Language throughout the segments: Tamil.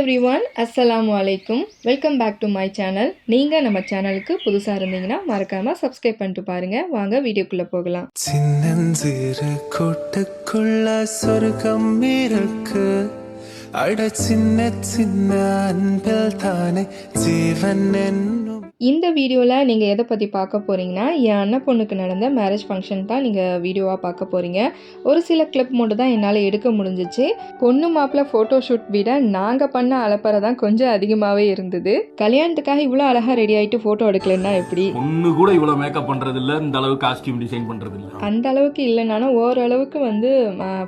எவ்ரி ஒன் அஸ்ஸலாமு அலைக்கும். Welcome back to my channel. நீங்கள் நம்ம சேனலுக்கு புதுசாக இருந்தீங்கன்னா மறக்காமல் சப்ஸ்கிரைப் பண்ணிட்டு பாருங்கள் வாங்க வீடியோக்குள்ளே போகலாம். சின்னஞ்சிறு கூட்டுக்குள்ள சொர்க்கம் இருக்கு. அட சின்ன சின்ன அன்பில் தானே ஜீவன் என்னும். இந்த வீடியோவில் நீங்கள் எதை பற்றி பார்க்க போகிறீங்கன்னா என் அண்ணன் பொண்ணுக்கு நடந்த மேரேஜ் ஃபங்க்ஷன் தான் நீங்கள் வீடியோவாக பார்க்க போகிறீங்க ஒரு சில கிளிப் மட்டும் தான் என்னால் எடுக்க முடிஞ்சிச்சு. பொண்ணு மாப்பிள்ளை ஃபோட்டோ ஷூட் விட நாங்கள் பண்ண அலப்பறை தான் கொஞ்சம் அதிகமாகவே இருந்தது. கல்யாணத்துக்காக இவ்வளோ அழகாக ரெடி ஆகிட்டு ஃபோட்டோ எடுக்கலன்னா எப்படி? ஒண்ணு கூட இவ்வளவு மேக்கப் பண்றது இல்ல இந்த அளவு காஸ்டியூம் டிசைன் பண்றது இல்ல அந்த அளவுக்கு இல்லைனாலும் ஓரளவுக்கு வந்து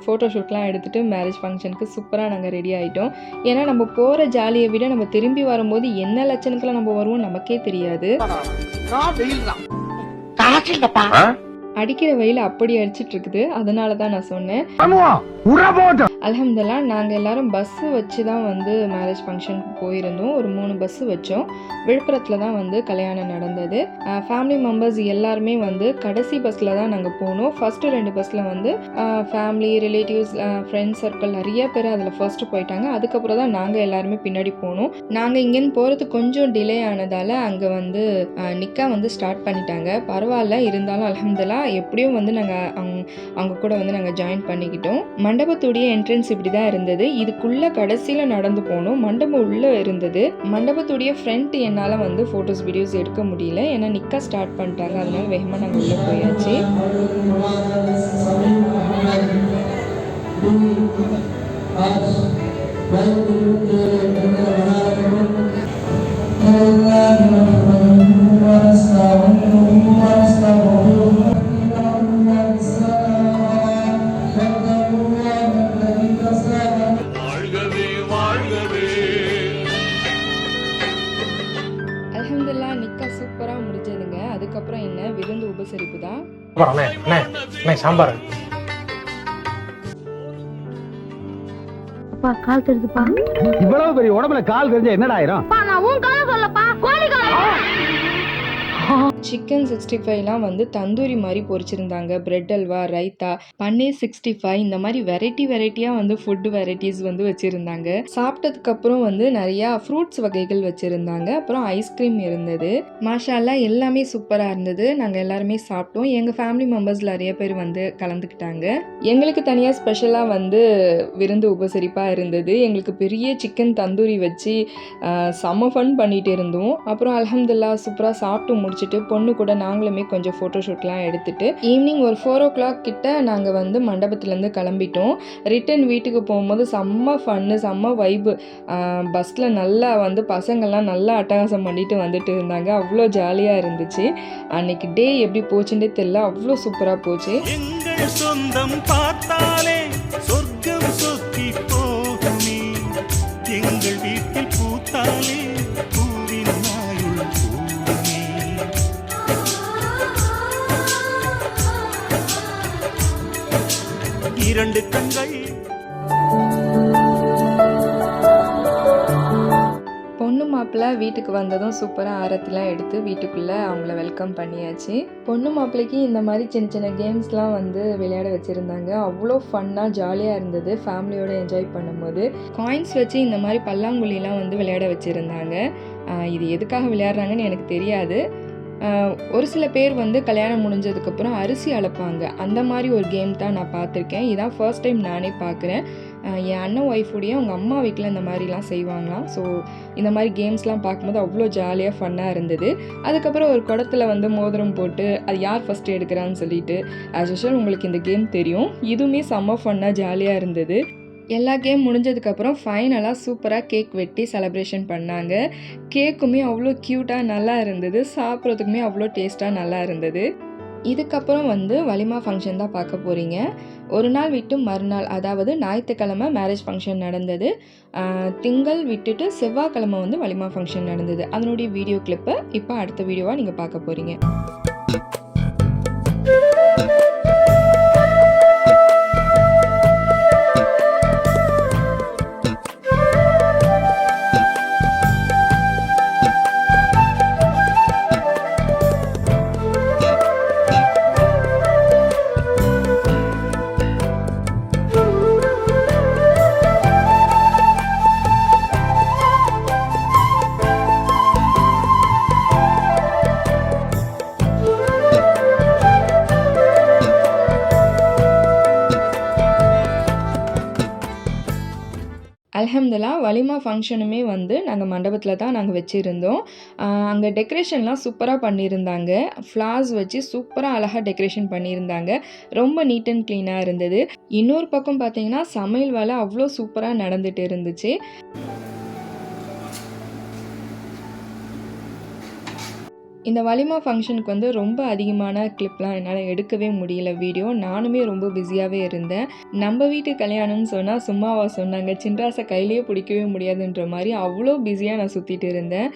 ஃபோட்டோ ஷூட்லாம் எடுத்துகிட்டு மேரேஜ் ஃபங்க்ஷனுக்கு சூப்பராக நாங்கள் ரெடி ஆகிட்டோம் ஏன்னா நம்ம போகிற ஜாலியை விட நம்ம திரும்பி வரும்போது என்ன லட்சணத்தில் நம்ம வருவோம் நமக்கே தெரியாது. அடிக்கிற வெயில் அப்படி அடிச்சிட்டு இருக்குது. அதனால தான் நான் சொன்னேன். அலமதுல்லா நாங்கள் எல்லாரும் பஸ்ஸு வச்சு தான் வந்து மேரேஜ் ஃபங்க்ஷனுக்கு போயிருந்தோம். ஒரு மூணு பஸ்ஸு வச்சோம். விழுப்புரத்தில் தான் வந்து கல்யாணம் நடந்தது. ஃபேமிலி மெம்பர்ஸ் எல்லாருமே வந்து கடைசி பஸ்ஸில் தான் நாங்கள் போனோம். ஃபஸ்ட்டு ரெண்டு பஸ்ஸில் வந்து ஃபேமிலி ரிலேட்டிவ்ஸ் ஃப்ரெண்ட்ஸ் சர்க்கிள் நிறைய பேர் அதில் ஃபர்ஸ்ட்டு போயிட்டாங்க. அதுக்கப்புறம் தான் நாங்கள் எல்லாருமே பின்னாடி போனோம். நாங்கள் இங்கேருந்து போகிறது கொஞ்சம் டிலே ஆனதால் அங்கே வந்து நிக்கா வந்து ஸ்டார்ட் பண்ணிட்டாங்க. பரவாயில்ல இருந்தாலும் அலமதுல்லா எப்படியும் வந்து நாங்கள் அவங்க அவங்க கூட வந்து நாங்கள் ஜாயின் பண்ணிக்கிட்டோம். மண்டபத்துடைய என்ட்ரி என்ட்ரன்ஸ் இப்படி தான் இருந்தது. இதுக்குள்ளே கடைசியில் நடந்து போனோம். மண்டபம் உள்ளே இருந்தது. மண்டபத்துடைய ஃப்ரண்ட் என்னால் வந்து ஃபோட்டோஸ் வீடியோஸ் எடுக்க முடியல. ஏன்னா நிற்க ஸ்டார்ட் பண்ணிட்டாங்க. அதனால வேகமாக நாங்கள் உள்ளே போயாச்சு. அல்ஹம்துலில்லாஹ் சாம்பார். கால் தெரியுதுப்பா இவ்வளவு பெரிய உடம்புல கால் தெரிஞ்ச என்னடா ஆயிரும்? நான் உன் காலம் சொல்லப்பா கோழி சிக்கன் சிக்ஸ்டி ஃபைவ்லாம் வந்து தந்தூரி மாதிரி பொரிச்சிருந்தாங்க. Bread halwa raita paneer sixty five இந்த மாதிரி வெரைட்டி வெரைட்டியாக வந்து ஃபுட் வெரைட்டிஸ் வந்து வச்சுருந்தாங்க. சாப்பிட்டதுக்கப்புறம் வந்து நிறையா ஃப்ரூட்ஸ் வகைகள் வச்சுருந்தாங்க. அப்புறம் ஐஸ்கிரீம் இருந்தது. மாஷாலாம் எல்லாமே சூப்பராக இருந்தது. நாங்கள் எல்லாருமே சாப்பிட்டோம். எங்கள் ஃபேமிலி மெம்பர்ஸ் நிறைய பேர் வந்து கலந்துக்கிட்டாங்க. எங்களுக்கு தனியாக ஸ்பெஷலாக வந்து விருந்து உபசரிப்பாக இருந்தது. எங்களுக்கு பெரிய சிக்கன் தந்தூரி வச்சு ஆஹ், செம்ம ஃபன் பண்ணிகிட்டு இருந்தோம். அப்புறம் அலமதுல்லா சூப்பராக சாப்பிட்டு முடிச்சுட்டு பொண்ணு கூட நாங்களுமே கொஞ்சம் ஃபோட்டோ ஷூட்லாம் எடுத்துட்டு ஈவினிங் ஒரு ஃபோர் ஓ கிளாக் கிட்ட நாங்கள் வந்து மண்டபத்துலேருந்து கிளம்பிட்டோம். ரிட்டன் வீட்டுக்கு போகும்போது செம்ம ஃபன்னு செம்ம வைப்பு பஸ்ஸில் நல்லா வந்து பசங்கள்லாம் நல்லா அட்டகாசம் பண்ணிட்டு வந்துட்டு இருந்தாங்க. அவ்வளோ ஜாலியாக இருந்துச்சு. அன்னைக்கு டே எப்படி போச்சுன்னே தெரியல. அவ்வளோ சூப்பராக போச்சு. சொந்தம் பார்த்தாலே இரண்டு கண்கள். பொண்ணு மாப்பிள்ளை வீட்டுக்கு வந்ததும் சூப்பராக ஆரத்திலாம் எடுத்து வீட்டுக்குள்ளே அவங்கள வெல்கம் பண்ணியாச்சு. பொண்ணு மாப்பிள்ளைக்கு இந்த மாதிரி சின்ன சின்ன கேம்ஸ்லாம் வந்து விளையாட வச்சுருந்தாங்க. அவ்வளோ ஃபன்னாக ஜாலியாக இருந்தது. ஃபேமிலியோடு என்ஜாய் பண்ணும்போது காயின்ஸ் வச்சு இந்த மாதிரி பல்லாங்குழிலாம் வந்து விளையாட வச்சுருந்தாங்க. இது எதுக்காக விளையாடுறாங்கன்னு எனக்கு தெரியாது. ஒரு சில பேர் வந்து கல்யாணம் முடிஞ்சதுக்கப்புறம் அரிசி அளப்பாங்க அந்த மாதிரி ஒரு கேம் தான் நான் பார்த்துருக்கேன். இதான் ஃபர்ஸ்ட் டைம் நானே பார்க்குறேன். என் அண்ணன் ஒய்ஃபுடைய அவங்க அம்மா வீட்டில் இந்த மாதிரிலாம் செய்வாங்களாம். ஸோ இந்த மாதிரி கேம்ஸ்லாம் பார்க்கும்போது அவ்வளோ ஜாலியாக ஃபன்னாக இருந்தது. அதுக்கப்புறம் ஒரு குடத்துல வந்து மோதிரம் போட்டு அது யார் ஃபஸ்ட்டு எடுக்கிறான்னு சொல்லிட்டு ஆஸ் யூஷுவல் உங்களுக்கு இந்த கேம் தெரியும். இதுவுமே செம்ம ஃபன்னாக ஜாலியாக இருந்தது. எல்லா கேம் முடிஞ்சதுக்கப்புறம் ஃபைனலாக சூப்பராக கேக் வெட்டி செலப்ரேஷன் பண்ணாங்க. கேக்குமே அவ்வளோ க்யூட்டாக நல்லா இருந்தது. சாப்பிட்றதுக்குமே அவ்வளோ டேஸ்ட்டாக நல்லா இருந்தது. இதுக்கப்புறம் வந்து வலிமா ஃபங்க்ஷன் தான் பார்க்க போகிறீங்க ஒரு நாள் விட்டு மறுநாள் அதாவது ஞாயிற்றுக்கிழமை மேரேஜ் ஃபங்க்ஷன் நடந்தது. திங்கள் விட்டுட்டு செவ்வாய்க்கிழமை வந்து வலிமா ஃபங்க்ஷன் நடந்தது. அதனுடைய வீடியோ கிளிப்பை இப்போ அடுத்த வீடியோவாக நீங்கள் பார்க்க போகிறீங்க அல்ஹம்துலில்லா வலிமா ஃபங்க்ஷனுமே வந்து நாங்கள் மண்டபத்தில் தான் நாங்கள் வச்சுருந்தோம். அங்கே டெக்கரேஷன்லாம் சூப்பராக பண்ணியிருந்தாங்க. ஃப்ளார்ஸ் வச்சு சூப்பராக அழகாக டெக்கரேஷன் பண்ணியிருந்தாங்க. ரொம்ப நீட் அண்ட் க்ளீனாக இருந்தது. இன்னொரு பக்கம் பார்த்தீங்கன்னா சமையல் வேலை அவ்வளோ சூப்பராக நடந்துட்டு இருந்துச்சு. இந்த வலிமா ஃபங்க்ஷனுக்கு வந்து ரொம்ப அதிகமான கிளிப்லாம் என்னால் எடுக்கவே முடியல வீடியோ நானுமே ரொம்ப பிஸியாகவே இருந்தேன். நம்ம வீட்டு கல்யாணம்னு சொன்னால் சும்மாவா சொன்னாங்க. சின்ராசை கையிலேயே பிடிக்கவே முடியாதுன்ற மாதிரி அவ்வளோ பிஸியாக நான் சுற்றிட்டு இருந்தேன்.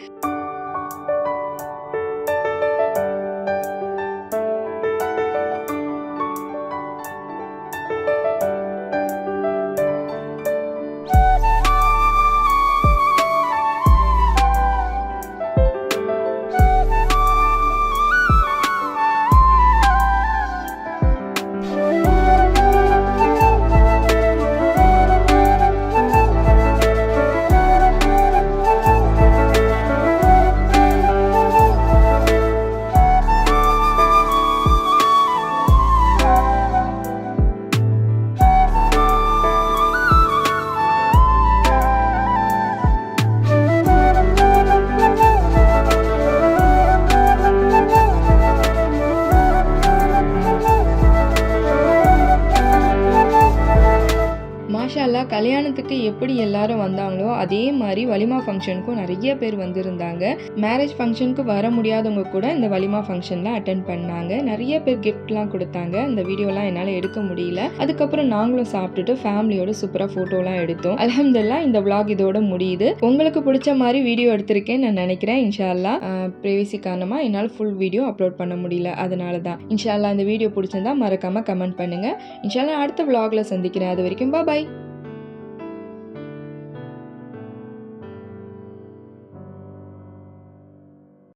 கல்யாணத்துக்கு எப்படி எல்லாரும் வந்தாங்களோ அதே மாதிரி வலிமா ஃபங்க்ஷனுக்கும் நிறைய பேர் வந்திருந்தாங்க. மேரேஜ் ஃபங்க்ஷனுக்கு வர முடியாதவங்க கூட இந்த வலிமா ஃபங்க்ஷனில் அட்டன் பண்ணாங்க. நிறைய பேர் கிஃப்ட்லாம் கொடுத்தாங்க. இந்த வீடியோலாம் என்னால் எடுக்க முடியல. அதுக்கப்புறம் நாங்களும் சாப்பிட்டுட்டு ஃபேமிலியோட சூப்பராக ஃபோட்டோலாம் எடுத்தோம். அல்ஹம்துலில்லாஹ் இந்த vlog இதோட முடியுது. உங்களுக்கு பிடிச்ச மாதிரி வீடியோ எடுத்திருக்கேன் நான் நினைக்கிறேன். இன்ஷால்லா ப்ரைவசி காரணமாக என்னால் ஃபுல் வீடியோ அப்லோட் பண்ண முடியல. அதனால தான் இன்ஷால்லா இந்த வீடியோ பிடிச்சிருந்தா மறக்காமல் கமெண்ட் பண்ணுங்கள் இன்ஷால்லா அடுத்த vlogல சந்திக்கிறேன். அது வரைக்கும் பாய்